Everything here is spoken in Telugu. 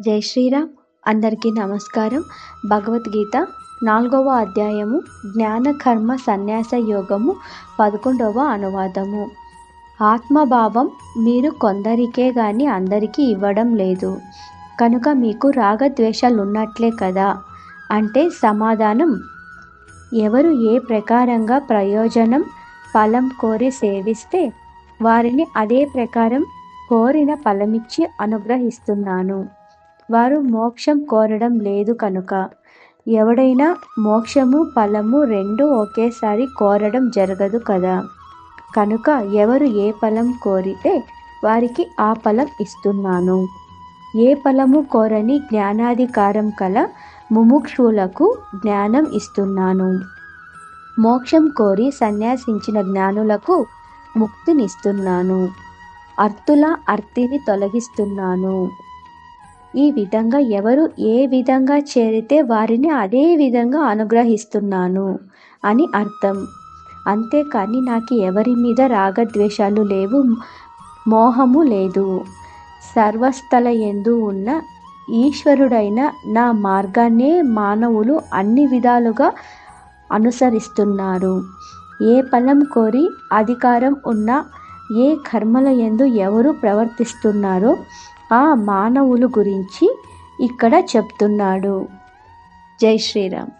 జై శ్రీరామ్. అందరికీ నమస్కారం. భగవద్గీత నాలుగవ అధ్యాయము జ్ఞాన కర్మ సన్యాస యోగము పదకొండవ అనువాదము. ఆత్మభావం మీరు కొందరికే గాని అందరికీ ఇవ్వడం లేదు. కనుక మీకు రాగద్వేషాలు ఉన్నట్లే కదా? అంటే సమాధానం ఎవరు ఏ ప్రకారంగా ప్రయోజనం ఫలం కోరి సేవిస్తే వారిని అదే ప్రకారం కోరిన ఫలమిచ్చి అనుగ్రహిస్తున్నాను. వారు మోక్షం కోరడం లేదు కనుక. ఎవడైనా మోక్షము ఫలము రెండు ఒకేసారి కోరడం జరగదు కదా. కనుక ఎవరు ఏ ఫలం కోరితే వారికి ఆ ఫలం ఇస్తున్నాను. ఏ ఫలము కోరని జ్ఞానాధికారం కల ముముక్షులకు జ్ఞానం ఇస్తున్నాను. మోక్షం కోరి సన్యాసించిన జ్ఞానులకు ముక్తినిస్తున్నాను. అర్థుల అర్థిని తొలగిస్తున్నాను. ఈ విధంగా ఎవరు ఏ విధంగా చేరితే వారిని అదే విధంగా అనుగ్రహిస్తున్నాను అని అర్థం. అంతేకాని నాకు ఎవరి మీద రాగద్వేషాలు లేవు మోహము లేదు. సర్వస్థల ఎందు ఉన్న ఈశ్వరుడైన నా మార్గాన్నే మానవులు అన్ని విధాలుగా అనుసరిస్తున్నారు. ఏ ఫలం కోరి అధికారం ఉన్న ఏ కర్మల ఎందు ఎవరు ప్రవర్తిస్తున్నారో ఆ మానవులు గురించి ఇక్కడ చెప్తున్నాడు. జై శ్రీరామ్.